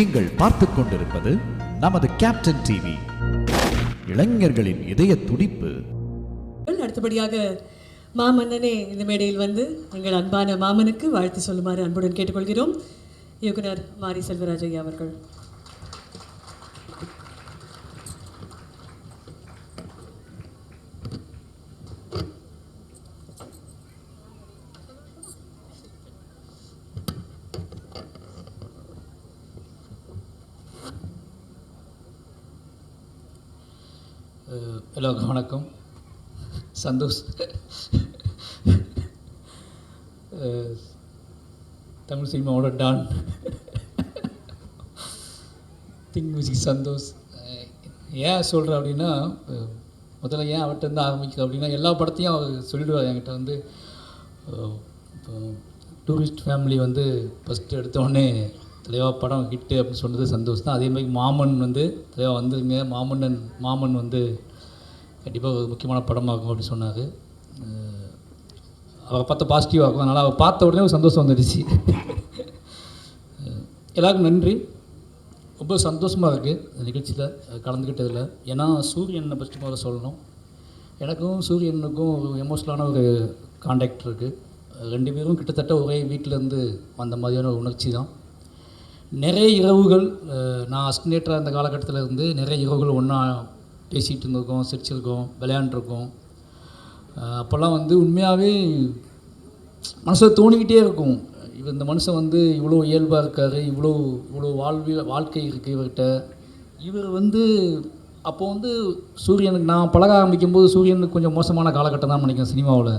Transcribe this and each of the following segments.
நீங்கள் பார்த்துக் கொண்டிருப்பது நமது கேப்டன் டிவி இளைஞர்களின் இதய துடிப்பு. அடுத்தபடியாக மாமன்னனே இந்த மேடையில் வந்து எங்கள் அன்பான மாமனுக்கு வாழ்த்து சொல்லுமாறு அன்புடன் கேட்டுக்கொள்கிறோம். இயக்குனர் மாரி செல்வராஜ் ஐயா அவர்கள். எல்லோருக்கும் வணக்கம். சந்தோஷ். தமிழ் சினிமாவோட டான். Thing music Santhosh. ஏன் சொல்கிறேன் அப்படின்னா முதல்ல ஏன் அவர்கிட்ட இருந்து ஆரம்பிக்கும் அப்படின்னா எல்லா படத்தையும் அவர் சொல்லிடுவார் என்கிட்ட வந்து டூரிஸ்ட் ஃபேமிலி வந்து ஃபஸ்ட்டு எடுத்தோடனே தலைவா படம் ஹிட்டு அப்படின்னு சொன்னது சந்தோஷம் தான். அதே மாதிரி மாமன் வந்து தலைவா வந்துருங்க. மாமன்னன் மாமன் வந்து கண்டிப்பாக ஒரு முக்கியமான படமாகும் அப்படின்னு சொன்னார். அவரை பார்த்த பாசிட்டிவாக அதனால் அவள் பார்த்த உடனே ஒரு சந்தோஷம் வந்துடுச்சு. எல்லாருக்கும் நன்றி. ரொம்ப சந்தோஷமாக இருக்குது இந்த நிகழ்ச்சியில். கலந்துக்கிட்டதில் ஏன்னா சூரியனை ஃபஸ்ட்டு முதல்ல சொல்லணும். எனக்கும் சூரியனுக்கும் ஒரு எமோஷனலான ஒரு காண்டாக்ட் இருக்குது ரெண்டு பேரும் கிட்டத்தட்ட ஒரே வீட்டிலேருந்து வந்த மாதிரியான ஒரு உணர்ச்சி தான். நிறைய இரவுகள் நான் அஸ்டினேட்டராக இருந்த காலகட்டத்தில் இருந்து நிறைய இரவுகள் ஒன்றா பேசிகிட்டு இருந்திருக்கோம் சிரிச்சிருக்கோம் விளையாண்டுருக்கோம். அப்போல்லாம் வந்து உண்மையாகவே மனசில் தோணிக்கிட்டே இருக்கும். இவர் இந்த மனுஷன் வந்து இவ்வளோ இயல்பாக இருக்கார் இவ்வளோ இவ்வளோ வாழ்வி வாழ்க்கை இருக்குது இவர்கிட்ட. இவர் வந்து அப்போ வந்து சூரியனுக்கு நான் பழக ஆரம்பிக்கும் போது சூரியனுக்கு கொஞ்சம் மோசமான காலகட்டம் தான் நினைக்கிறேன் சினிமாவில்.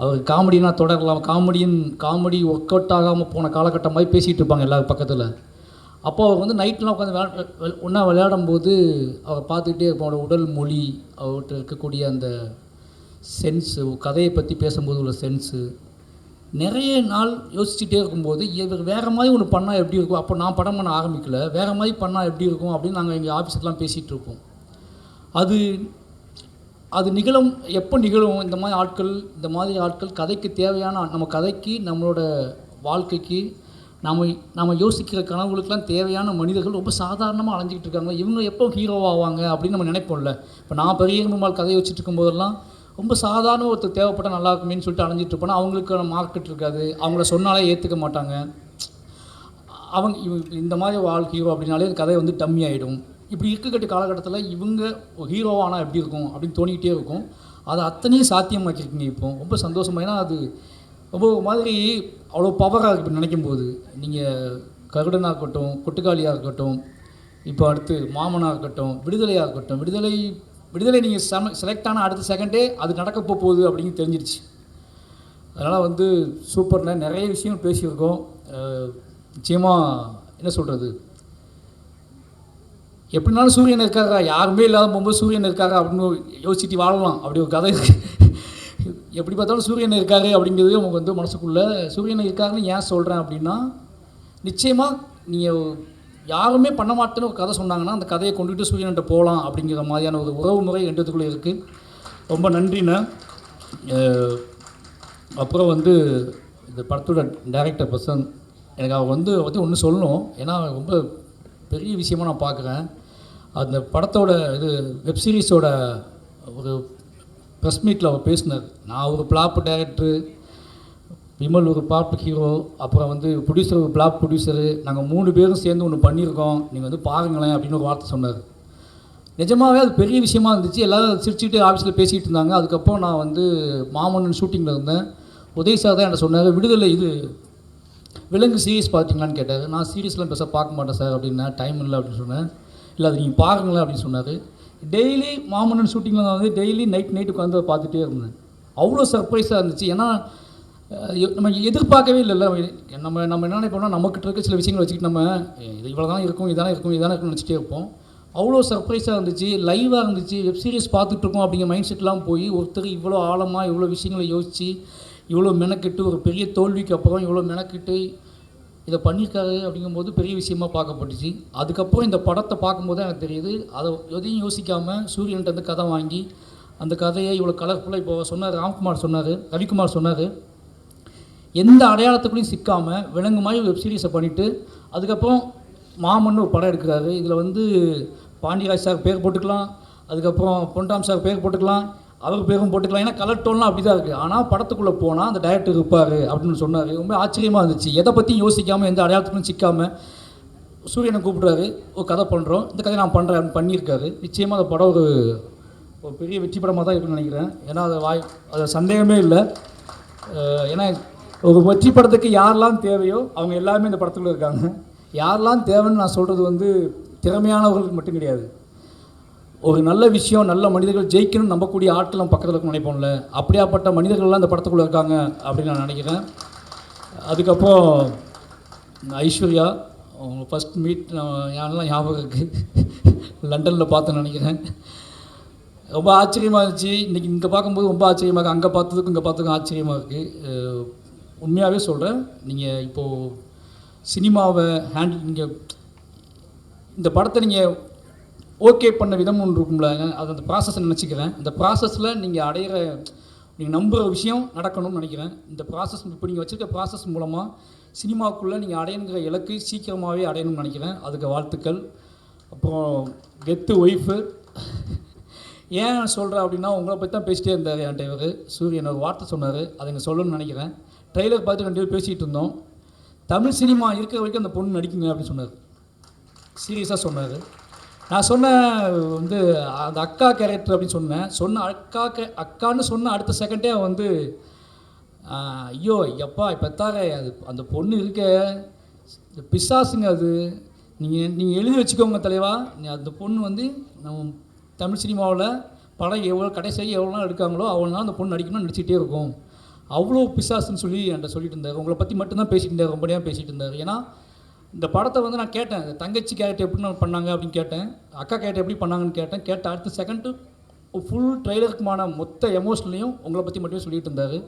அவர் காமெடினா தொடரலாம். காமெடியின் காமெடி ஒர்க் அவுட் ஆகாமல் போன காலகட்டம் மாதிரி பேசிகிட்டு இருப்பாங்க எல்லாரும் பக்கத்தில். அப்போ அவர் வந்து நைட்லாம் உட்காந்து ஒன்றா விளையாடும் போது அவர் பார்த்துக்கிட்டே இருப்போம். அவரோட உடல் மொழி அவர்கிட்ட இருக்கக்கூடிய அந்த சென்ஸு கதையை பற்றி பேசும்போது உள்ள சென்ஸு நிறைய நாள் யோசிச்சுட்டே இருக்கும்போது இவர் வேறு மாதிரி ஒன்று பண்ணால் எப்படி இருக்கும்? அப்போ நான் படம் பண்ண ஆரம்பிக்கல. வேறு மாதிரி பண்ணால் எப்படி இருக்கும் அப்படின்னு நாங்கள் எங்கள் ஆஃபீஸுக்கெலாம் பேசிகிட்டு இருப்போம். அது அது நிகழும் எப்போ நிகழும்? இந்த மாதிரி ஆட்கள் இந்த மாதிரி ஆட்கள் கதைக்கு தேவையான நம்ம கதைக்கு நம்மளோட வாழ்க்கைக்கு நம்ம நம்ம யோசிக்கிற கனவுகளுக்கெல்லாம் தேவையான மனிதர்கள் ரொம்ப சாதாரணமாக அலைஞ்சிக்கிட்டு இருக்காங்க. இவங்க எப்போ ஹீரோவாவாங்க அப்படின்னு நம்ம நினைப்போம்ல. இப்போ நான் பெரிய பெருமாள் கதையை வச்சுட்டு இருக்கும்போதெல்லாம் ரொம்ப சாதாரண ஒருத்தர் தேவைப்பட்டால் நல்லா இருக்குமேனு சொல்லிட்டு அலைஞ்சிட்டு இருப்போம்னா அவங்களுக்கு மார்க்கெட் இருக்காது. அவங்கள சொன்னாலே ஏற்றுக்க மாட்டாங்க. அவங்க இவ- இந்த மாதிரி ஒரு ஆள் ஹீரோ அப்படின்னாலே கதை வந்து டம்மி ஆகிடும் இப்படி இருக்கக்கட்டு காலகட்டத்தில் இவங்க ஒரு ஹீரோவானா எப்படி இருக்கும் அப்படின்னு தோணிக்கிட்டே இருக்கும். அதை அத்தனையும் சாத்தியமாக்கிருக்கீங்க இப்போ. ரொம்ப சந்தோஷமா ஏன்னா அது அப்போ மாதிரி அவ்வளோ பவராக இருக்குது இப்போ நினைக்கும் போது நீங்கள் கருடனாக இருக்கட்டும் கொட்டுக்காளியாக இருக்கட்டும் இப்போ அடுத்து மாமனாக இருக்கட்டும் விடுதலையாக இருக்கட்டும் விடுதலை விடுதலை நீங்கள் செம செலக்ட் ஆனால் அடுத்த செகண்டே அது நடக்க போகுது அப்படின்னு தெரிஞ்சிருச்சு. அதனால் வந்து சூப்பரில் நிறைய விஷயம் பேசியிருக்கோம். நிச்சயமாக என்ன சொல்கிறது எப்படினாலும் சூரியன் இருக்காரா? யாருமே இல்லாத போகும்போது சூரியன் இருக்காரா? அப்படின்னு யோசிச்சுட்டு வாழலாம். அப்படி ஒரு கதை இருக்குது எப்படி பார்த்தாலும் சூரியன் இருக்காரு அப்படிங்கிறது உங்களுக்கு வந்து மனசுக்குள்ளே சூரியன் இருக்காருன்னு ஏன் சொல்கிறேன் அப்படின்னா நிச்சயமாக நீங்கள் யாருமே பண்ண மாட்டேன்னு ஒரு கதை சொன்னாங்கன்னா அந்த கதையை கொண்டுகிட்டு சூரியன்கிட்ட போகலாம் அப்படிங்கிற மாதிரியான ஒரு உறவு முறை ரெண்டுத்துக்குள்ளே இருக்குது ரொம்ப நன்றிண்ணே. அப்புறம் வந்து இந்த படத்தோட டேரக்டர் பர்சன் எனக்கு அவங்க வந்து பற்றி ஒன்று சொல்லணும். ஏன்னா ரொம்ப பெரிய விஷயமாக நான் பார்க்குறேன். அந்த படத்தோட இது வெப் சீரிஸோட ஒரு ப்ரெஸ் மீட்டில் அவர் பேசினார். நான் ஒரு பிளாப் டைரக்டரு விமல் ஒரு பாப் ஹீரோ அப்புறம் வந்து ப்ரொடியூசர் ஒரு பிளாப் ப்ரொடியூசரு நாங்கள் மூணு பேரும் சேர்ந்து ஒன்று பண்ணியிருக்கோம். நீங்கள் வந்து பாருங்களேன் அப்படின்னு ஒரு வார்த்தை சொன்னார். நிஜமாகவே அது பெரிய விஷயமா இருந்துச்சு. எல்லோரும் சிரிச்சுட்டு ஆஃபீஸில் பேசிகிட்டு இருந்தாங்க. அதுக்கப்புறம் நான் வந்து மாமன்னன் ஷூட்டிங்கில் இருந்தேன். உதய் சார் தான் என்ன சொன்னார் விடுதலை இது. விலங்கு சீரியஸ் பார்த்தீங்களான்னு கேட்டார். நான் சீரியஸ்லாம் பெருசாக பார்க்க மாட்டேன் சார் அப்படின்னா. டைம் இல்லை அப்படின்னு சொன்னேன். இல்லை அது நீங்கள் பாருங்களேன் அப்படின்னு சொன்னார். டெய்லி மாமன்னன் ஷூட்டிங்கில் நான் வந்து டெய்லி நைட் நைட்டு உட்காந்து அதை பார்த்துட்டே இருந்தேன். அவ்வளோ சர்ப்ரைஸாக இருந்துச்சு. ஏன்னா நம்ம எதிர்பார்க்கவே இல்லைல்ல நம்ம நம்ம என்ன நினைப்போம்னா நமக்கிட்ட இருக்க சில விஷயங்களை வச்சுக்கிட்டு நம்ம இது இவ்வளோ தான் இருக்கும் இதானே இருக்கும் இதானே இருக்கும்னு நினச்சிட்டே இருப்போம். அவ்வளோ சர்ப்ரைஸாக இருந்துச்சு. லைவாக இருந்துச்சு. வெப் சீரிஸ் பார்த்துட்ருக்கோம் அப்படிங்கிற மைண்ட் செட்லாம் போய் ஒருத்தர் இவ்வளோ ஆழமாக இவ்வளோ விஷயங்களை யோசித்து இவ்வளோ மெனக்கெட்டு ஒரு பெரிய தோல்விக்கு அப்புறம் இவ்வளோ மெனக்கெட்டு இதை பண்ணியிருக்காரு அப்படிங்கும்போது பெரிய விஷயமா பார்க்கப்பட்டுச்சு. அதுக்கப்புறம் இந்த படத்தை பார்க்கும்போது தான் எனக்கு தெரியுது. அதை எதையும் யோசிக்காமல் சூரியன்கிட்ட வந்து கதை வாங்கி அந்த கதையை இவ்வளோ கலர்ஃபுல்லாக இப்போ சொன்னார் ராம்குமார் சொன்னார் ரவிக்குமார் சொன்னார். எந்த அடையாளத்துக்குள்ளேயும் சிக்காமல் விலங்கு மாதிரி வெப் சீரிஸை பண்ணிவிட்டு அதுக்கப்புறம் மாமன்னு ஒரு படம் எடுக்கிறாரு. இதில் வந்து பாண்டியராஜ் சார் பேர் போட்டுக்கலாம் அதுக்கப்புறம் பொண்டாம் சார் பேர் போட்டுக்கலாம். அவர் பேரும் போட்டுக்கலாம். ஏன்னா கலர் டோன்லாம் அப்படி தான் இருக்குது ஆனால் படத்துக்குள்ளே போனால் அந்த டைரக்டர் இருப்பார் அப்படின்னு சொன்னார். ரொம்ப ஆச்சரியமாக இருந்துச்சு. எதை பற்றியும் யோசிக்காமல் எந்த அடையாளத்துக்கும் சிக்காமல் சூரியனை கூப்பிட்றாரு. ஒரு கதை பண்ணுறோம் இந்த கதையை நான் பண்ணுறேன் அப்படின்னு பண்ணியிருக்காரு. நிச்சயமாக அந்த படம் ஒரு ஒரு பெரிய வெற்றி படமாக தான் இருக்குன்னு நினைக்கிறேன். ஏன்னா அது வாய் அது சந்தேகமே இல்லை. ஏன்னா ஒரு வெற்றி படத்துக்கு யாரெல்லாம் தேவையோ அவங்க எல்லாருமே இந்த படத்தில் இருக்காங்க. யாரெல்லாம் தேவைன்னு நான் சொல்கிறது வந்து திறமையானவர்களுக்கு மட்டும் கிடையாது. ஒரு நல்ல விஷயம் நல்ல மனிதர்கள் ஜெயிக்கணும்னு நம்பக்கூடிய ஆட்கள் நம்ம பக்கத்தில் இருக்கணும்னு நினைப்போம்ல. அப்படியாப்பட்ட மனிதர்கள்லாம் இந்த படத்துக்குள்ளே இருக்காங்க அப்படின்னு நான் நினைக்கிறேன். அதுக்கப்புறம் ஐஸ்வர்யா அவங்க ஃபஸ்ட் மீட் யாரெல்லாம் ஞாபகம் இருக்குது லண்டனில் பார்த்தேன்னு நினைக்கிறேன். ரொம்ப ஆச்சரியமாக இருந்துச்சு. இன்றைக்கி இங்கே பார்க்கும்போது ரொம்ப ஆச்சரியமாக இருக்குது அங்கே பார்த்ததுக்கும் இங்கே பார்த்ததுக்கும் ஆச்சரியமாக இருக்குது உண்மையாகவே சொல்கிறேன் நீங்கள் இப்போது சினிமாவை ஹேண்டில் நீங்கள் இந்த படத்தை நீங்கள் ஓகே பண்ண விதம் ஒன்று இருக்கும்ல. அது அந்த ப்ராசஸ் நினச்சிக்கிறேன். அந்த ப்ராசஸில் நீங்கள் அடையிற நீங்கள் நம்புகிற விஷயம் நடக்கணும்னு நினைக்கிறேன். இந்த ப்ராசஸ் இப்போ நீங்கள் வச்சுருக்க ப்ராசஸ் மூலமாக சினிமாவுக்குள்ளே நீங்கள் அடையணுங்கிற இலக்கு சீக்கிரமாகவே அடையணும்னு நினைக்கிறேன். அதுக்கு வாழ்த்துக்கள். அப்புறம் கெத்து ஒய்ஃபு. ஏன் சொல்கிறேன் அப்படின்னா உங்களை பற்றி தான் பேசிட்டே இருந்தார் என் டைவர் சூரியன் ஒரு வார்த்தை சொன்னார். அதை இங்கே சொல்லணும்னு நினைக்கிறேன். ட்ரெய்லர் பார்த்து ரெண்டு பேரும் பேசிகிட்டு இருந்தோம். தமிழ் சினிமா இருக்கிற வரைக்கும் அந்த பொண்ணு நடிக்குங்க அப்படின்னு சொன்னார். சீரியஸாக சொன்னார். நான் சொன்னேன் வந்து அந்த அக்கா கேரக்டர் அப்படின்னு சொன்னேன். சொன்ன அக்கா கே அக்கான்னு சொன்ன அடுத்த செகண்டே அவன் வந்து ஐயோ எப்பா பெத்தாரே அது அந்த பொண்ணு இருக்க. இந்த பிசாசுங்க அது. நீங்கள் நீங்கள் எழுதி வச்சுக்கோங்க தலைவா. நீ அந்த பொண்ணு வந்து நம்ம தமிழ் சினிமாவில் படம் எவ்வளோ கடைசியாக எவ்வளோ நாள் எடுக்காங்களோ அவ்வளோ நாள் அந்த பொண்ணு நடிக்கணும்னு நடிச்சிட்டே இருக்கும். அவ்வளோ பிசாசுன்னு சொல்லி என்கிட்ட சொல்லிட்டு இருந்தார். உங்களை பற்றி மட்டும்தான் பேசிகிட்டு இருந்தார். ரொம்ப நேரம் பேசிகிட்டு இருந்தார். ஏன்னா இந்த படத்தை வந்து நான் கேட்டேன் தங்கச்சி கேரக்டர் எப்படி நான் பண்ணாங்க? அப்படின்னு கேட்டேன். அக்கா கேரக்டர் எப்படி பண்ணாங்கன்னு கேட்டேன். கேட்ட அடுத்த செகண்டு ஃபுல் ட்ரெய்லருக்குமான மொத்த எமோஷன்லையும் உங்களை பற்றி மட்டுமே சொல்லிட்டு இருந்தார்.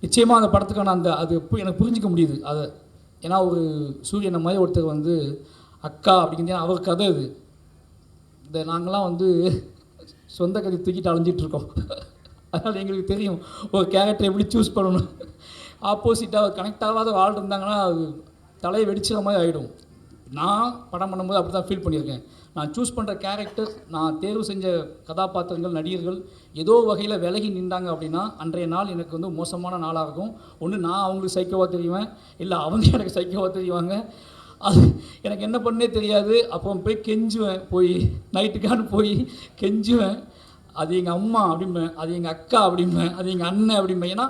நிச்சயமாக அந்த படத்துக்கான அந்த அது பு- எனக்கு புரிஞ்சிக்க முடியுது. அதை ஏன்னா ஒரு சூரியனை மாதிரி ஒருத்தர் வந்து அக்கா அப்படிங்கிறது அவர் கதை இது. இந்த நாங்களாம் வந்து சொந்த கதை தூக்கிட்டு அலைஞ்சிட்ருக்கோம் அதனால் எங்களுக்கு தெரியும் ஒரு கேரக்டர் எப்படி சூஸ் பண்ணணும். ஆப்போசிட்டாக கனெக்ட் ஆகாத ஒரு இருந்தாங்கன்னா அது தலையை வெடிச்சிற மாதிரி ஆகிடும் நான் படம் பண்ணும்போது அப்படி தான் ஃபீல் பண்ணியிருக்கேன். நான் சூஸ் பண்ணுற கேரக்டர் நான் தேர்வு செஞ்ச கதாபாத்திரங்கள் நடிகர்கள் ஏதோ வகையில் விலகி நின்றாங்க அப்படின்னா அன்றைய நாள் எனக்கு வந்து மோசமான நாளாக இருக்கும். ஒன்று நான் அவங்களுக்கு சைக்கோவாக தெரியுவேன் இல்லை அவங்க எனக்கு சைக்கோவாக தெரியுவாங்க அது எனக்கு என்ன பண்ணே தெரியாது. அப்புறம் போய் கெஞ்சுவேன். போய் நைட்டுக்கான போய் கெஞ்சுவேன். அது எங்கள் அம்மா அப்படிம்பேன். அது எங்கள் அக்கா அப்படிம்பேன். அது எங்கள் அண்ணன் அப்படிம்பேன். ஏன்னா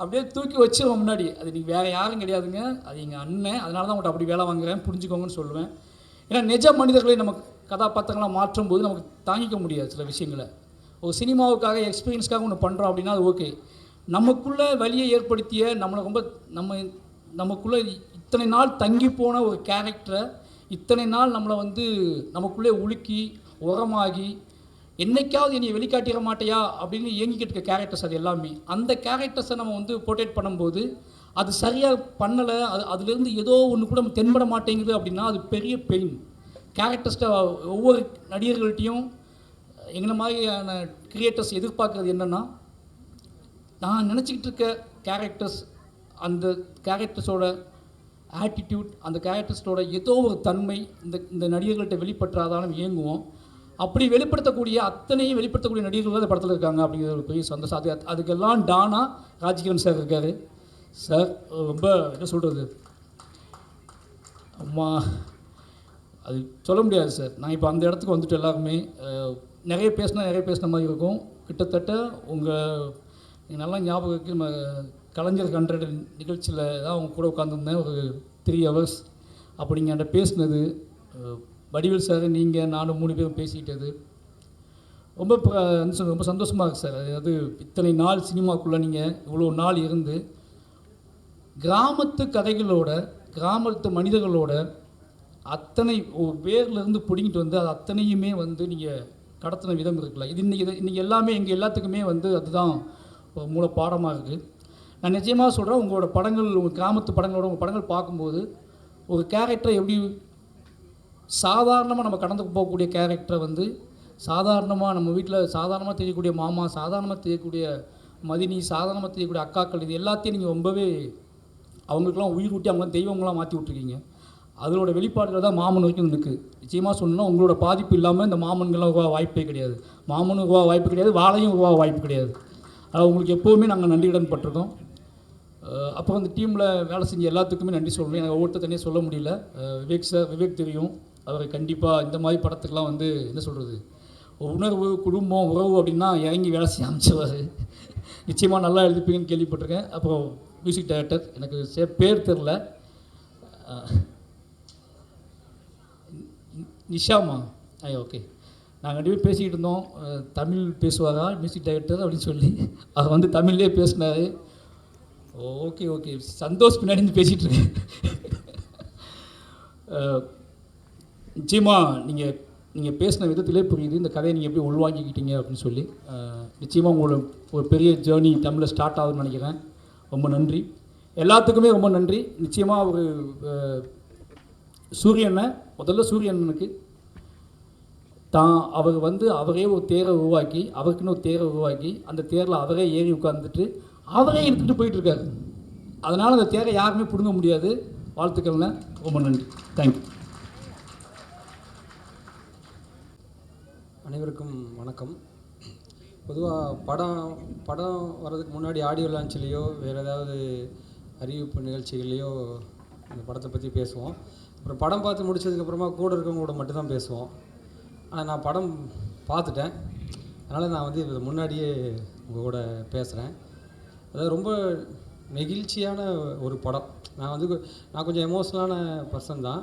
அப்படியே தூக்கி வச்சிருவேன் முன்னாடி. அது நீங்கள் வேறு யாரும் கிடையாதுங்க. அது எங்கள் அண்ணன். அதனால தான் உங்கள்கிட்ட அப்படி வேலை வாங்குறேன். புரிஞ்சுக்கோங்கன்னு சொல்லுவேன். ஏன்னா நிஜ மனிதர்களை நம்ம கதாபாத்திரங்களாக மாற்றும் போது நமக்கு தாங்கிக்க முடியாது சில விஷயங்களை. ஒரு சினிமாவுக்காக எக்ஸ்பீரியன்ஸ்க்காக ஒன்று பண்ணுறோம் அப்படின்னா அது ஓகே நமக்குள்ளே வழியை ஏற்படுத்திய நம்மளை ரொம்ப நம்ம நமக்குள்ளே இத்தனை நாள் தங்கி போன ஒரு கேரக்டரை இத்தனை நாள் நம்மளை வந்து நமக்குள்ளே உலுக்கி உரமாகி என்னைக்காவது என்னை வெளிக்காட்டிட மாட்டியா அப்படின்னு இயங்கிக்கிட்டு இருக்க கேரக்டர்ஸ் அது எல்லாமே. அந்த கேரக்டர்ஸை நம்ம வந்து போர்ட்ரேட் பண்ணும்போது அது சரியாக பண்ணலை அது அதுலேருந்து ஏதோ ஒன்று கூட நம்ம தென்பட மாட்டேங்குது அப்படின்னா அது பெரிய பெயின் கேரக்டர்ஸ்ட்டை ஒவ்வொரு நடிகர்கள்ட்டையும் எங்களை மாதிரியான கிரியேட்டர்ஸ் எதிர்பார்க்குறது என்னென்னா நான் நினச்சிக்கிட்டு இருக்க கேரக்டர்ஸ் அந்த கேரக்டர்ஸோட ஆட்டிடியூட் அந்த கேரக்டர்ஸோட ஏதோ ஒரு தன்மை இந்த இந்த நடிகர்கள்ட்ட வெளிப்பட்டுறாதாலும் இயங்குவோம். அப்படி வெளிப்படுத்தக்கூடிய அத்தனையும் வெளிப்படுத்தக்கூடிய நடிகர்கள் தான் படத்தில் இருக்காங்க அப்படிங்கிற ஒரு பெரிய சந்தோஷம். அது அதுக்கெல்லாம் டானா ராஜ்கிரண் சார் இருக்கார். சார் ரொம்ப என்ன சொல்கிறது அம்மா அது சொல்ல முடியாது சார். நான் இப்போ அந்த இடத்துக்கு வந்துட்டு எல்லாருமே நிறைய பேசினா நிறைய பேசின மாதிரி இருக்கும். கிட்டத்தட்ட உங்கள் நல்லா ஞாபகம் இருக்குது நம்ம கலைஞர் ஹண்ட்ரட் நிகழ்ச்சியில் தான் அவங்க கூட உட்காந்துருந்தேன் ஒரு த்ரீ ஹவர்ஸ் அப்படிங்கிட்ட பேசினது வடிவில் சார் நீங்கள் நானும் மூணு பேரும் பேசிக்கிட்டது. ரொம்ப ரொம்ப சந்தோஷமாக இருக்குது சார். அதாவது இத்தனை நாள் சினிமாக்குள்ளே நீங்கள் இவ்வளோ நாள் இருந்து கிராமத்து கதைகளோட கிராமத்து மனிதர்களோட அத்தனை பேர்லேருந்து பிடிங்கிட்டு வந்து அது அத்தனையுமே வந்து நீங்கள் கடத்தின விதம் இருக்குல்ல. இது இன்றைக்கி இன்றைக்கி எல்லாமே எங்கள் எல்லாத்துக்குமே வந்து அதுதான் மூல பாடமாக இருக்குது நான் நிச்சயமாக சொல்கிறேன் உங்களோட படங்கள் உங்கள் கிராமத்து படங்களோட உங்கள் படங்கள் பார்க்கும்போது ஒரு கேரக்டரை எப்படி சாதாரணமாக நம்ம கடந்து போகக்கூடிய கேரக்டரை வந்து சாதாரணமாக நம்ம வீட்டில் சாதாரணமாக தெரியக்கூடிய மாமா சாதாரணமாக தெரியக்கூடிய மதினி சாதாரணமாக தெரியக்கூடிய அக்காக்கள் இது எல்லாத்தையும் நீங்கள் ரொம்பவே அவங்களுக்கெல்லாம் உயிர் ஊட்டி அவங்களாம் தெய்வங்களாம் மாற்றி விட்ருக்கீங்க அதனோட வெளிப்பாடுகள் தான் மாமன் வரைக்கும் இருக்குது நிச்சயமாக சொல்லணும்னா உங்களோட பாதிப்பு இல்லாமல் இந்த மாமன்கள்லாம் உருவா வாய்ப்பே கிடையாது. மாமனும் உருவா வாய்ப்பு கிடையாது வாழையும் உருவா வாய்ப்பு கிடையாது. அதாவது உங்களுக்கு எப்போவுமே நாங்கள் நன்றியுடன் பட்டிருக்கோம். அப்போ அந்த டீமில் வேலை செஞ்ச எல்லாத்துக்குமே நன்றி சொல்லணும் எனக்கு ஒவ்வொருத்தர் தனியாக சொல்ல முடியல. விவேக் சார் விவேக் தெரியும். அவரை கண்டிப்பாக இந்த மாதிரி படத்துக்கெலாம் வந்து என்ன சொல்கிறது உணர்வு குடும்பம் உறவு அப்படின்னா இறங்கி வேலை செய்ய அமைச்சவர் நிச்சயமாக நல்லா எழுதிப்பீங்கன்னு கேள்விப்பட்டிருக்கேன். அப்புறம் மியூசிக் டைரக்டர் எனக்கு சே பேர் தெரில நிஷாமா? ஐ ஓகே நாங்கள் ரெண்டு பேரும் பேசிக்கிட்டு இருந்தோம். தமிழ் பேசுவாரா? மியூசிக் டைரக்டர் அப்படின்னு சொல்லி. அவர் வந்து தமிழ்லேயே பேசினார். ஓகே ஓகே சந்தோஷ் பின்னாடி இருந்து பேசிகிட்டு இருக்கேன். நிச்சயமாக நீங்கள் நீங்கள் பேசின விதத்திலே புரியுது. இந்த கதையை நீங்கள் எப்படி உள்வாங்கிக்கிட்டீங்க அப்படின்னு சொல்லி. நிச்சயமாக உங்களோட ஒரு பெரிய ஜேர்னி தமிழில் ஸ்டார்ட் ஆகுதுன்னு நினைக்கிறேன். ரொம்ப நன்றி. எல்லாத்துக்குமே ரொம்ப நன்றி. நிச்சயமாக ஒரு சூரியனை முதல்ல சூரியனுக்கு தான் அவர் வந்து அவரே ஒரு தேரை உருவாக்கி அவருக்குன்னு ஒரு தேரை உருவாக்கி அந்த தேரில் அவரே ஏறி உட்காந்துட்டு அவரே எடுத்துகிட்டு போயிட்டுருக்காரு அதனால் அந்த தேரை யாருமே பிடுங்க முடியாது. வாழ்த்துக்கள்ங்க. ரொம்ப நன்றி. தேங்க்யூ அனைவருக்கும் வணக்கம். பொதுவாக படம் படம் வர்றதுக்கு முன்னாடி ஆடியோ லான்ச்லேயோ வேறு ஏதாவது அறிவிப்பு நிகழ்ச்சிகள்லேயோ இந்த படத்தை பற்றி பேசுவோம். அப்புறம் படம் பார்த்து முடிச்சதுக்கப்புறமா கூட இருக்கவங்க கூட மட்டும்தான் பேசுவோம். ஆனால் நான் படம் பார்த்துட்டேன். அதனால் நான் வந்து இதை முன்னாடியே உங்கள் கூட பேசுகிறேன் அதாவது ரொம்ப நெகிழ்ச்சியான ஒரு படம். நான் வந்து நான் கொஞ்சம் எமோஷ்னலான பர்சன் தான்.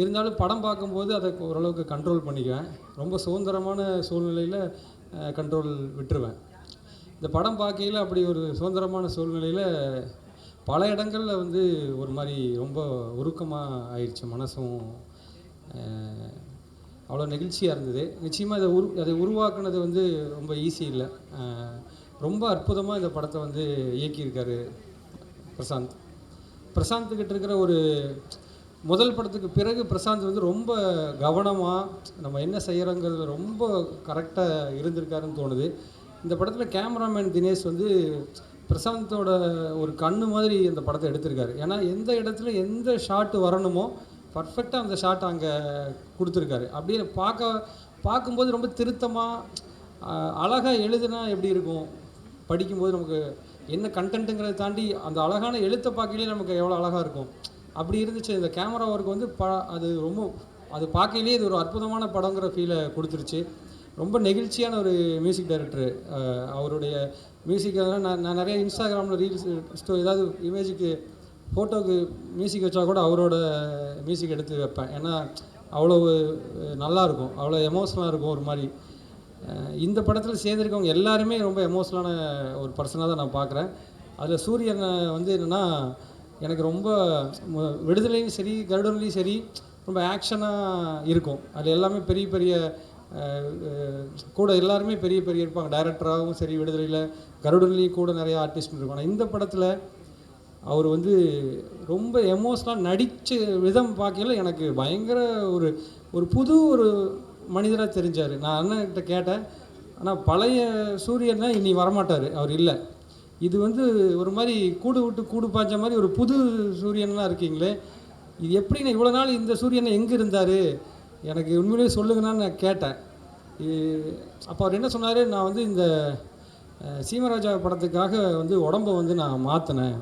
இருந்தாலும் படம் பார்க்கும்போது அதை ஓரளவுக்கு கண்ட்ரோல் பண்ணிக்குவேன். ரொம்ப சுதந்திரமான சூழ்நிலையில் கண்ட்ரோல் விட்டுருவேன். இந்த படம் பார்க்கையில் அப்படி ஒரு சுதந்திரமான சூழ்நிலையில் பல இடங்களில் வந்து ஒரு மாதிரி ரொம்ப உருக்கமாக ஆயிடுச்சு மனசும். அவ்வளோ நெகிழ்ச்சியாக இருந்தது. நிச்சயமாக அதை உரு அதை உருவாக்குனது வந்து ரொம்ப ஈஸி இல்லை. ரொம்ப அற்புதமாக இந்த படத்தை வந்து இயக்கியிருக்காரு பிரசாந்த். பிரசாந்த்கிட்ட இருக்கிற ஒரு முதல் படத்துக்கு பிறகு பிரசாந்த் வந்து ரொம்ப கவனமாக நம்ம என்ன செய்கிறோங்கிறது ரொம்ப கரெக்டாக இருந்திருக்காருன்னு தோணுது. இந்த படத்தில் கேமராமேன் தினேஷ் வந்து பிரசாந்தோட ஒரு கண்ணு மாதிரி இந்த படத்தை எடுத்திருக்காரு. ஏன்னா எந்த இடத்துல எந்த ஷாட்டு வரணுமோ பர்ஃபெக்டாக அந்த ஷாட் அங்கே கொடுத்துருக்காரு. அப்படியே பார்க்க பார்க்கும்போது ரொம்ப திருத்தமாக அழகாக எழுதுனா எப்படி இருக்கும்? படிக்கும்போது நமக்கு என்ன கண்டென்ட்டுங்கிறத தாண்டி அந்த அழகான எழுத்தை பார்க்கலே நமக்கு எவ்வளோ அழகாக இருக்கும்? அப்படி இருந்துச்சு. இந்த கேமரா ஒர்க் வந்து ப அது ரொம்ப அது பார்க்கையிலேயே இது ஒரு அற்புதமான படங்கிற ஃபீலை கொடுத்துருச்சு. ரொம்ப நெகிழ்ச்சியான ஒரு மியூசிக் டைரக்டர் அவருடைய மியூசிக் நான் நான் நிறைய இன்ஸ்டாகிராமில் ரீல்ஸ் ஸ்டோ ஏதாவது இமேஜுக்கு ஃபோட்டோக்கு மியூசிக் வச்சா கூட அவரோட மியூசிக் எடுத்து வைப்பேன். ஏன்னா அவ்வளோ நல்லாயிருக்கும் அவ்வளோ எமோஷனலாக இருக்கும் ஒரு மாதிரி. இந்த படத்தில் சேர்ந்துருக்கவங்க எல்லாருமே ரொம்ப எமோஷனலான ஒரு பர்சனாக தான் நான் பார்க்குறேன். அதில் சூரியன் வந்து என்னென்னா எனக்கு ரொம்ப விடுதலையும் சரி கருடன்லேயும் சரி ரொம்ப ஆக்ஷனாக இருக்கும். அது எல்லாமே பெரிய பெரிய கூட எல்லாருமே பெரிய பெரிய இருப்பாங்க. டைரக்டராகவும் சரி விடுதலையில் கருடன்லேயும் கூட நிறையா ஆர்டிஸ்ட் இருக்கும் ஆனால் இந்த படத்தில் அவர் வந்து ரொம்ப எமோஷனலாக நடித்த விதம் பார்க்கையில எனக்கு பயங்கர ஒரு ஒரு புது ஒரு மனிதராக தெரிஞ்சார். நான் அண்ணன்கிட்ட கேட்டேன். ஆனால் பழைய சூரியன் இனி வரமாட்டார். அவர் இல்லை. இது வந்து ஒரு மாதிரி கூடு விட்டு கூடு பாய்ச்ச மாதிரி ஒரு புது சூரியன்லாம் இருக்கீங்களே. இது எப்படிண்ணா இவ்வளோ நாள் இந்த சூரியனை எங்கே இருந்தார்? எனக்கு உண்மையிலேயே சொல்லுங்கன்னு நான் கேட்டேன். அப்போ அவர் என்ன சொன்னார்? நான் வந்து இந்த சீமராஜா படத்துக்காக வந்து உடம்பை வந்து நான் மாற்றினேன்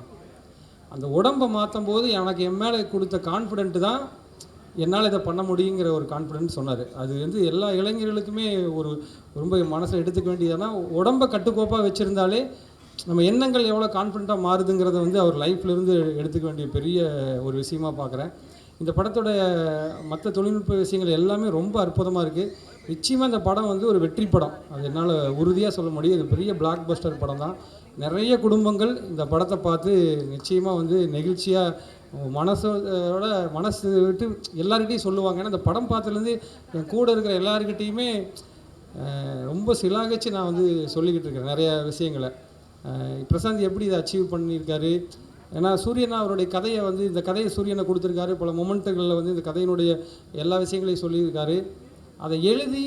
அந்த உடம்பை மாற்றும் போது எனக்கு என் மேலே கொடுத்த கான்ஃபிடென்ட் தான் என்னால் இதை பண்ண முடியுங்கிற ஒரு கான்ஃபிடென்ட் சொன்னார். அது வந்து எல்லா இளைஞர்களுக்குமே ஒரு ரொம்ப மனசில் எடுத்துக்க வேண்டியதுன்னா உடம்பை கட்டுக்கோப்பாக வச்சுருந்தாலே நம்ம எண்ணங்கள் எவ்வளோ கான்ஃபிடண்ட்டாக மாறுதுங்கிறத வந்து அவர் லைஃப்லேருந்து எடுத்துக்க வேண்டிய பெரிய ஒரு விஷயமா பார்க்குறேன். இந்த படத்தோட மற்ற தொழில்நுட்ப விஷயங்கள் எல்லாமே ரொம்ப அற்புதமாக இருக்குது நிச்சயமாக இந்த படம் வந்து ஒரு வெற்றி படம். அது என்னால் உறுதியாக சொல்ல முடியும். இது பெரிய பிளாக் பஸ்டர் படம் தான். நிறைய குடும்பங்கள் இந்த படத்தை பார்த்து நிச்சயமாக வந்து நெகிழ்ச்சியாக மனசோட மனசு விட்டு எல்லார்கிட்டையும் சொல்லுவாங்க. ஏன்னா இந்த படம் பார்த்துலேருந்து என் கூட இருக்கிற எல்லாருக்கிட்டேயுமே ரொம்ப சிலாகிச்சு நான் வந்து சொல்லிக்கிட்டு இருக்கிறேன் நிறைய விஷயங்களை. பிரசாந்த் எப்படி இதை அச்சீவ் பண்ணியிருக்காரு? ஏன்னா சூரியனா அவருடைய கதையை வந்து இந்த கதையை சூரியனை கொடுத்துருக்காரு. பல மொமெண்ட்டுகளில் வந்து இந்த கதையினுடைய எல்லா விஷயங்களையும் சொல்லியிருக்காரு. அதை எழுதி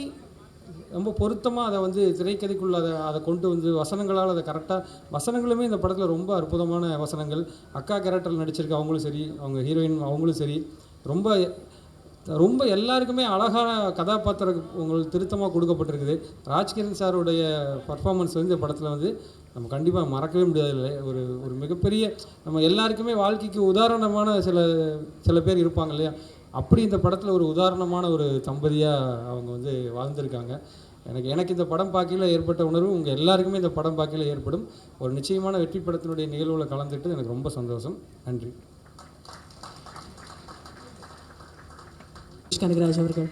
ரொம்ப பொருத்தமாக அதை வந்து திரைக்கதைக்குள்ள அதை அதை கொண்டு வந்து வசனங்களால் அதை கரெக்டாக வசனங்களுமே இந்த படத்தில் ரொம்ப அற்புதமான வசனங்கள். அக்கா கேரக்டர் நடிச்சிருக்க அவங்களும் சரி அவங்க ஹீரோயின் அவங்களும் சரி ரொம்ப ரொம்ப எல்லாருக்குமே அழகான கதாபாத்திரம் உங்களுக்கு திருத்தமாக கொடுக்கப்பட்டிருக்குது. ராஜ்கிரண் சாருடைய பர்ஃபார்மன்ஸ் வந்து இந்த படத்தில் வந்து நம்ம கண்டிப்பாக மறக்கவே முடியாது இல்லை ஒரு ஒரு மிகப்பெரிய நம்ம எல்லாருக்குமே வாழ்க்கைக்கு உதாரணமான சில சில பேர் இருப்பாங்க இல்லையா? அப்படி இந்த படத்தில் ஒரு உதாரணமான ஒரு தம்பதியாக அவங்க வந்து வாழ்ந்திருக்காங்க. எனக்கு எனக்கு இந்த படம் பார்க்கையில் ஏற்பட்ட உணர்வு உங்கள் எல்லாருக்குமே இந்த படம் பார்க்கையில் ஏற்படும். ஒரு நிச்சயமான வெற்றி படத்தினுடைய நிகழ்வில் கலந்துட்டு எனக்கு ரொம்ப சந்தோஷம். நன்றி. கனகராஜ் அவர்கள்.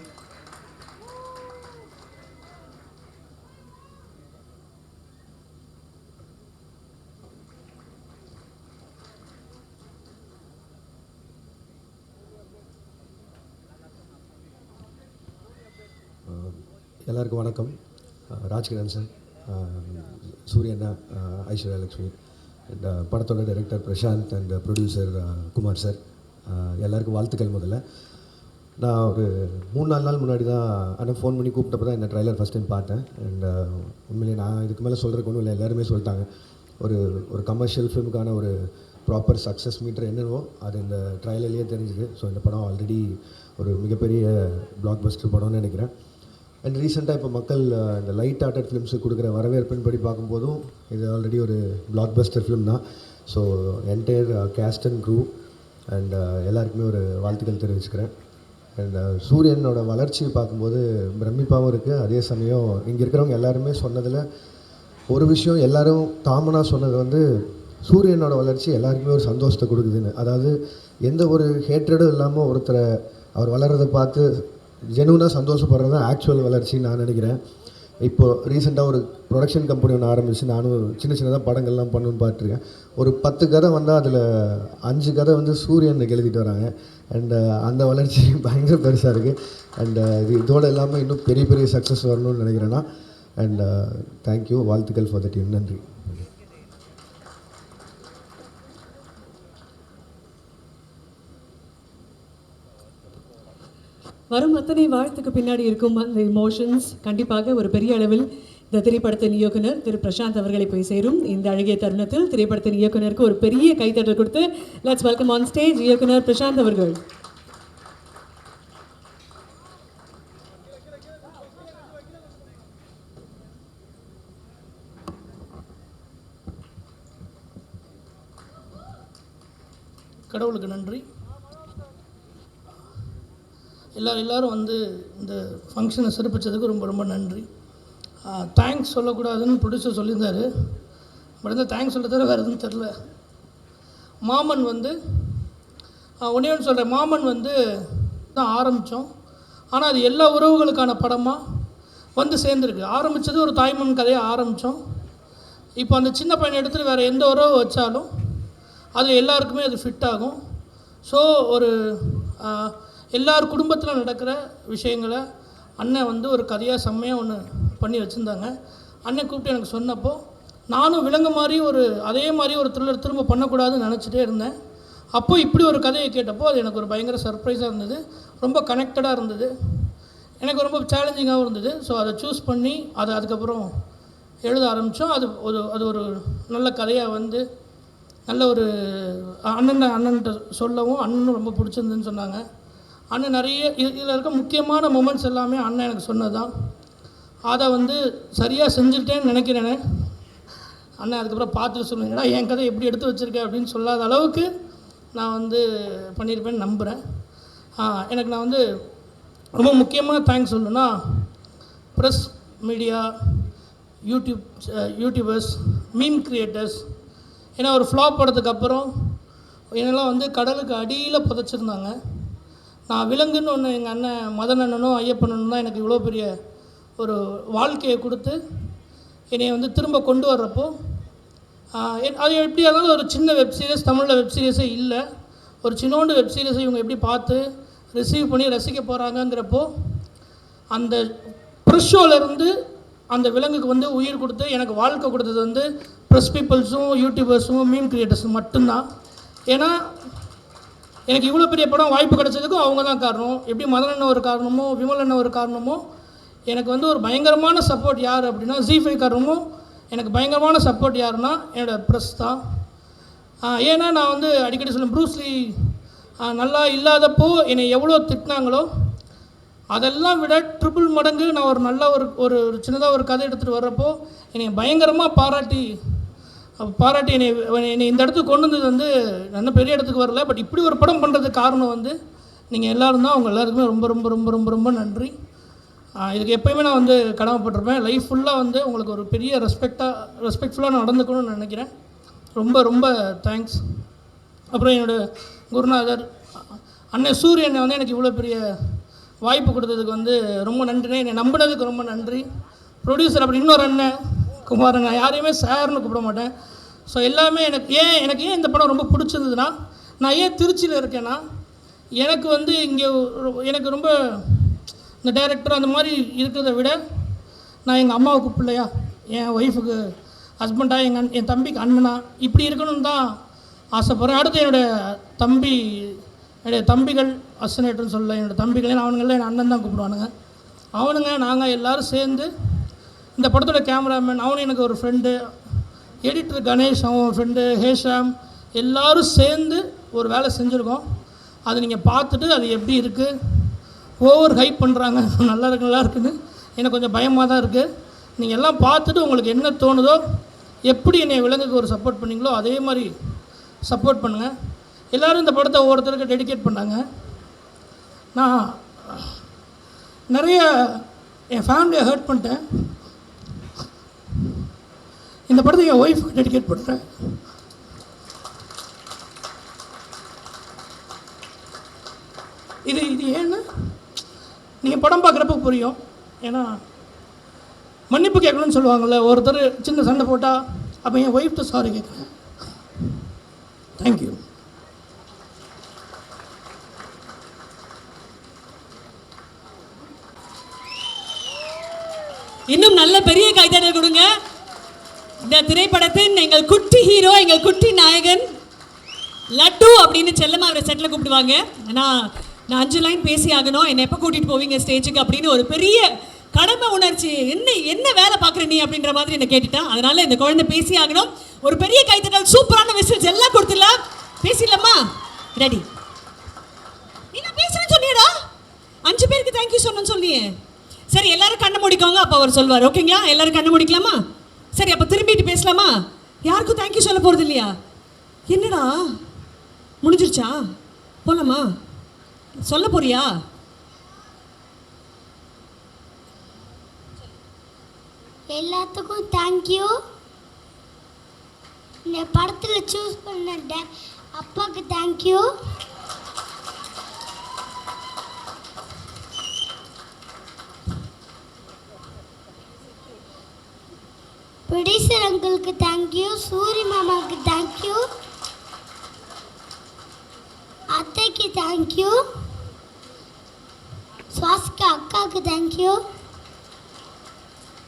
எல்லாருக்கும் வணக்கம். ராஜ்கிரண் சார் சூரியண்ணா ஐஸ்வர்யா லக்ஷ்மி அண்ட் படத்தோட director Prashanth and producer Kumar sir. எல்லாருக்கும் வாழ்த்துக்கள் முதல்ல. நான் ஒரு மூணு நாலு நாள் முன்னாடி தான் ஆனால் ஃபோன் பண்ணி கூப்பிட்டப்ப தான் இந்த ட்ரைலர் ஃபஸ்ட் டைம் பார்த்தேன். அண்ட் உண்மையிலே நான் இதுக்கு மேலே சொல்கிறதுக்கு ஒன்றும் இல்லை எல்லாருமே சொல்லிட்டாங்க. ஒரு ஒரு கமர்ஷியல் ஃபிலிமுக்கான ஒரு ப்ராப்பர் சக்ஸஸ் மீட்டர் என்னவோ அது இந்த ட்ரையலர்லேயே தெரிஞ்சுது. ஸோ இந்த படம் ஆல்ரெடி ஒரு மிகப்பெரிய பிளாக் பஸ்டர் படம்னு நினைக்கிறேன். அண்ட் ரீசெண்டாக இப்போ மக்கள் இந்த லைட் ஆர்டட் ஃபிலிம்ஸுக்கு கொடுக்குற வரவேற்பின் படி பார்க்கும்போதும் இது ஆல்ரெடி ஒரு பிளாக் பஸ்டர் ஃபிலிம் தான் so entire cast and crew and எல்லாருக்குமே ஒரு வாழ்த்துக்கள் தெரிவிச்சுக்கிறேன். அண்ட் சூரியனோட வளர்ச்சியை பார்க்கும்போது பிரமிப்பாகவும் இருக்குது அதே சமயம் இங்கே இருக்கிறவங்க எல்லாருமே சொன்னதில் ஒரு விஷயம் எல்லோரும் காமனாக சொன்னது வந்து சூரியனோட வளர்ச்சி எல்லாருக்குமே ஒரு சந்தோஷத்தை கொடுக்குதுன்னு. அதாவது எந்த ஒரு ஹேட்ரடும் இல்லாமல் ஒருத்தரை அவர் வளர்றதை பார்த்து ஜெனுவனாக சந்தோஷப்படுறது தான் ஆக்சுவல் வளர்ச்சின்னு நான் நினைக்கிறேன். இப்போது ரீசெண்டாக ஒரு ப்ரொடக்ஷன் கம்பெனி ஒன்று ஆரம்பிச்சு நானும் சின்ன சின்னதாக படங்கள்லாம் பண்ணணும்னு பார்த்துருக்கேன். ஒரு பத்து கதை வந்தால் அதில் அஞ்சு கதை வந்து சூரியனுக்கு எழுதிட்டு வராங்க. அண்டு uh, அந்த வளர்ச்சி பயங்கர பெருசாக இருக்குது அண்டு uh, இது இதோடு இல்லாமல் இன்னும் பெரிய பெரிய சக்ஸஸ் வரணும்னு நினைக்கிறேன்னா அண்ட் தேங்க்யூ uh, வாழ்த்துக்கள் ஃபார் த டீம் நன்றி. வரும் அத்தனை வாழ்த்துக்கு பின்னாடி இருக்கும் அந்த இமோஷன்ஸ் கண்டிப்பாக ஒரு பெரிய அளவில் இந்த திரைப்படத்தின் இயக்குனர் திரு பிரசாந்த் அவர்களை போய் சேரும். இந்த அழகிய தருணத்தில் திரைப்படத்தின் இயக்குனருக்கு ஒரு பெரிய கைத்தட்டல் கொடுத்து லெட்ஸ் வெல்கம் ஆன் ஸ்டேஜ் இயக்குனர் பிரசாந்த் அவர்கள். கடவுளுக்கு நன்றி. எல்லோரும் எல்லோரும் வந்து இந்த ஃபங்க்ஷனை சிறப்பிச்சதுக்கு ரொம்ப ரொம்ப நன்றி. தேங்க்ஸ் சொல்லக்கூடாதுன்னு ப்ரொடியூசர் சொல்லியிருந்தாரு. பட் இந்த தேங்க்ஸ் சொல்ல தவிர வேறு எதுவும் தெரில மாமன் வந்து ஒன்றே ஒன்று சொல்கிறேன் மாமன் வந்து தான் ஆரம்பித்தோம் ஆனால் அது எல்லா உறவுகளுக்கான படமாக வந்து சேர்ந்துருக்கு. ஆரம்பித்தது ஒரு தாய்மன் கதையை ஆரம்பித்தோம் இப்போ அந்த சின்ன பையனை எடுத்துகிட்டு வேறு எந்த உறவு வச்சாலும் அது எல்லாருக்குமே அது ஃபிட் ஆகும். ஸோ ஒரு எல்லார் குடும்பத்தில் நடக்கிற விஷயங்களை அண்ணன் வந்து ஒரு கதையாக செம்மையாக ஒன்று பண்ணி வச்சுருந்தாங்க. அண்ணன் கூப்பிட்டு எனக்கு சொன்னப்போ நானும் விலங்கு மாதிரி ஒரு அதே மாதிரி ஒரு த்ரில்லர் திரும்ப பண்ணக்கூடாதுன்னு நினச்சிட்டே இருந்தேன். அப்போ இப்படி ஒரு கதையை கேட்டப்போ அது எனக்கு ஒரு பயங்கர சர்ப்ரைஸாக இருந்தது. ரொம்ப கனெக்டடாக இருந்தது. எனக்கு ரொம்ப சேலஞ்சிங்காகவும் இருந்தது. ஸோ அதை சூஸ் பண்ணி அதை அதுக்கப்புறம் எழுத ஆரம்பித்தோம் அது ஒரு அது ஒரு நல்ல கதையாக வந்து நல்ல ஒரு அண்ணன் அண்ணன்ட்ட சொல்லவும் அண்ணனும் ரொம்ப பிடிச்சிருந்துன்னு சொன்னாங்க. அண்ணன் நிறைய இதில் இருக்க முக்கியமான மூமெண்ட்ஸ் எல்லாமே அண்ணன் எனக்கு சொன்னது அதை வந்து சரியாக செஞ்சுட்டேன்னு நினைக்கிறேன். அண்ணன் அதுக்கப்புறம் பார்த்துட்டு சொல்லுங்கடா என் கதை எப்படி எடுத்து வச்சுருக்கேன் அப்படின்னு சொல்லாத அளவுக்கு நான் வந்து பண்ணியிருப்பேன்னு நம்புகிறேன் எனக்கு நான் வந்து ரொம்ப முக்கியமாக தேங்க்ஸ் சொல்லணும்னா press media YouTube YouTubers meme creators ஏன்னா ஒரு ஃப்ளாப் படத்துக்கு அப்புறம் என்னெல்லாம் வந்து கடலுக்கு அடியில் புதைச்சிருந்தாங்க. நான் விலங்குன்னு ஒன்று எங்கள் அண்ணன் மதன் அண்ணனும் ஐயப்பனும் தான் எனக்கு இவ்வளோ பெரிய ஒரு வாழ்க்கையை கொடுத்து என்னை வந்து திரும்ப கொண்டு வர்றப்போ அது எப்படியா இருந்தாலும் ஒரு சின்ன வெப் சீரிஸ் தமிழில் வெப் சீரிஸே இல்லை. ஒரு சின்னோண்டு வெப் சீரிஸை இவங்க எப்படி பார்த்து ரிசீவ் பண்ணி ரசிக்க போகிறாங்கங்கிறப்போ அந்த ப்ரெஸ் ஷோலேருந்து அந்த விலங்குக்கு வந்து உயிர் கொடுத்து எனக்கு வாழ்க்கை கொடுத்தது வந்து ப்ரெஸ் பீப்புள்ஸும் யூடியூபர்ஸும் மீம் கிரியேட்டர்ஸும் மட்டும்தான். ஏன்னா எனக்கு இவ்வளோ பெரிய படம் வாய்ப்பு கிடைச்சதுக்கும் அவங்க தான் காரணம். எப்படி மதன் அண்ணன் ஒரு காரணமோ விமல் அண்ணன் ஒரு காரணமோ எனக்கு வந்து ஒரு பயங்கரமான சப்போர்ட் யார் அப்படின்னா ஜி ஃபைவ் காரணமும் எனக்கு பயங்கரமான சப்போர்ட் யாருன்னா என்னோடய ப்ரெஸ் தான். ஏன்னா நான் வந்து அடிக்கடி சொல்லுவேன் ப்ரூஸ்லி நல்லா இல்லாதப்போ என்னை எவ்வளோ திட்டினாங்களோ அதெல்லாம் விட ட்ரிபிள் மடங்கு நான் ஒரு நல்ல ஒரு ஒரு சின்னதாக ஒரு கதை எடுத்துகிட்டு வர்றப்போ என்னை பயங்கரமாக பாராட்டி பாராட்டி என்னை என்னை இந்த இடத்துக்கு கொண்டு வந்தது வந்து நான் பெரிய இடத்துக்கு வரல பட் இப்படி ஒரு படம் பண்ணுறதுக்கு காரணம் வந்து நீங்கள் எல்லோரும் தான் அவங்க எல்லாருக்குமே ரொம்ப ரொம்ப ரொம்ப ரொம்ப ரொம்ப நன்றி. இதுக்கு எப்பயுமே நான் வந்து கடமைப்பட்டிருப்பேன். லைஃப் ஃபுல்லாக வந்து உங்களுக்கு ஒரு பெரிய ரெஸ்பெக்டாக ரெஸ்பெக்ட்ஃபுல்லாக நடந்துக்கணும்னு நினைக்கிறேன். ரொம்ப ரொம்ப தேங்க்ஸ் அப்புறம் என்னோடய குருநாதர் அண்ணன் சூரியனை வந்து எனக்கு இவ்வளோ பெரிய வாய்ப்பு கொடுத்ததுக்கு வந்து ரொம்ப நன்றினே என்னை நம்பினதுக்கு ரொம்ப நன்றி. ப்ரொடியூசர் அப்படி இன்னொரு அண்ணன் குமாரன் நான் யாரையுமே சார்னு கூப்பிட மாட்டேன். ஸோ எல்லாமே எனக்கு ஏன் எனக்கு ஏன் இந்த படம் ரொம்ப பிடிச்சிருந்ததுன்னா நான் ஏன் திருச்சியில் இருக்கேன்னா எனக்கு வந்து இங்கே எனக்கு ரொம்ப இந்த டைரக்டர் அந்த மாதிரி இருக்கிறத விட நான் எங்கள் அம்மாவுக்கு பிள்ளையா என் ஒய்ஃபுக்கு ஹஸ்பண்டாக எங்கள் என் தம்பிக்கு அண்ணனா இப்படி இருக்கணும்னு தான் ஆசைப்பட்றேன். அடுத்து என்னோடய தம்பி என்னுடைய தம்பிகள் அசனேட்டர்னு சொல்ல என்னோடய தம்பிகளே அவனுங்களே என் அண்ணன் தான் கூப்பிடுவானுங்க. அவனுங்க நாங்கள் எல்லோரும் சேர்ந்து இந்த படத்தோட கேமராமேன் அவனும் எனக்கு ஒரு ஃப்ரெண்டு எடிட்டர் கணேஷ் அவன் ஃப்ரெண்டு ஹேஷாம் எல்லாரும் சேர்ந்து ஒரு வேலை செஞ்சுருக்கோம். அதை நீங்கள் பார்த்துட்டு அது எப்படி இருக்குது ஓவர் ஹைப் பண்ணுறாங்க நல்லா இருக்கு நல்லா இருக்குன்னு எனக்கு கொஞ்சம் பயமாக தான் இருக்குது நீங்கள் எல்லாம் பார்த்துட்டு உங்களுக்கு என்ன தோணுதோ எப்படி என்னை விலங்குக்கு ஒரு சப்போர்ட் பண்ணீங்களோ அதே மாதிரி சப்போர்ட் பண்ணுங்கள் எல்லோரும் இந்த படத்தை ஒவ்வொருத்தருக்கு டெடிகேட் பண்ணாங்க நான் நிறைய என் ஃபேமிலியை ஹர்ட் பண்ணிட்டேன். இந்த படத்தை என் ஒய்ஃபுக்கு டெடிகேட் பண்ணுறேன் இது இது ஏன்னு? நீங்கள் படம் பார்க்குறப்ப புரியும். ஏன்னா மன்னிப்பு கேட்கணும்னு சொல்லுவாங்கள்ல ஒருத்தர் சின்ன சண்டை போட்டால் அப்போ என் ஒய்ஃப்ட்ட சாரி கேட்குறேன். தேங்க்யூ இன்னும் நல்ல பெரிய கைத்தட்டல் இந்த திரைப்படத்தின் எங்கள் குட்டி ஹீரோ எங்கள் குட்டி நாயகன் லட்டு அப்படின்னு செல்லமா அவரை செட்டில் கூப்பிடுவாங்க. ஆனால் நான் அஞ்சு லைன் பேசி ஆகணும். என்னை எப்போ கூட்டிகிட்டு போவீங்க ஸ்டேஜுக்கு அப்படின்னு ஒரு பெரிய கடமை உணர்ச்சி. என்ன என்ன வேலை பார்க்குற நீ அப்படின்ற மாதிரி என்னை கேட்டுட்டான் அதனால இந்த குழந்தை பேசி ஆகணும். ஒரு பெரிய கைத்தட்டல் சூப்பரான மெசேஜ் எல்லாம் கொடுத்துடலாம் பேசிடலாமா? ரெடி நீ நான் பேசுறேன்னு சொன்னியடா. அஞ்சு பேருக்கு தேங்க்யூ சொன்னு சொல்லியே சரி எல்லாரும் கண்ணை முடிக்கோங்க அப்போ அவர் சொல்வார். ஓகேங்களா எல்லாரும் கண்ணை முடிக்கலாமா? சரி அப்போ திரும்பிட்டு பேசலாமா? யாருக்கும் தேங்க்யூ சொல்ல போகிறது இல்லையா என்னடா? முடிஞ்சிருச்சா? போலாமா? சொல்ல போறியா? எல்லாத்துக்கும் தேங்க்யூ இந்த படத்தில் சூஸ் பண்ண டே- அப்பாவுக்கு தேங்க்யூ ப்ரொடியூசர் அங்கிளுக்கு தேங்க்யூ சூரி மாமாவுக்கு தேங்க்யூ அத்தைக்கு தேங்க்யூ சுவாசிகா அக்காவுக்கு தேங்க்யூ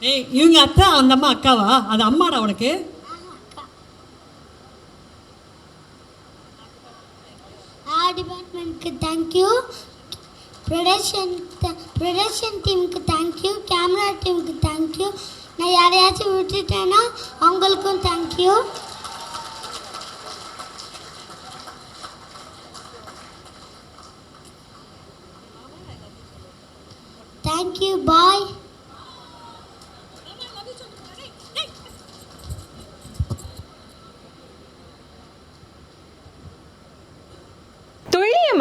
ஏய் இவங்க அத்தா அந்த அம்மா அக்காவா? அது அம்மாடா உனக்கு? ஆ டிபார்ட்மெண்ட்க்கு தேங்க்யூ ப்ரொடக்ஷன் ப்ரொடக்ஷன் டீமுக்கு தேங்க்யூ கேமரா டீமுக்கு தேங்க்யூ நான் யாரையாச்சும் விட்டுட்டேன்னா அவங்களுக்கும் தேங்க்யூ தேங்க்யூ பாய்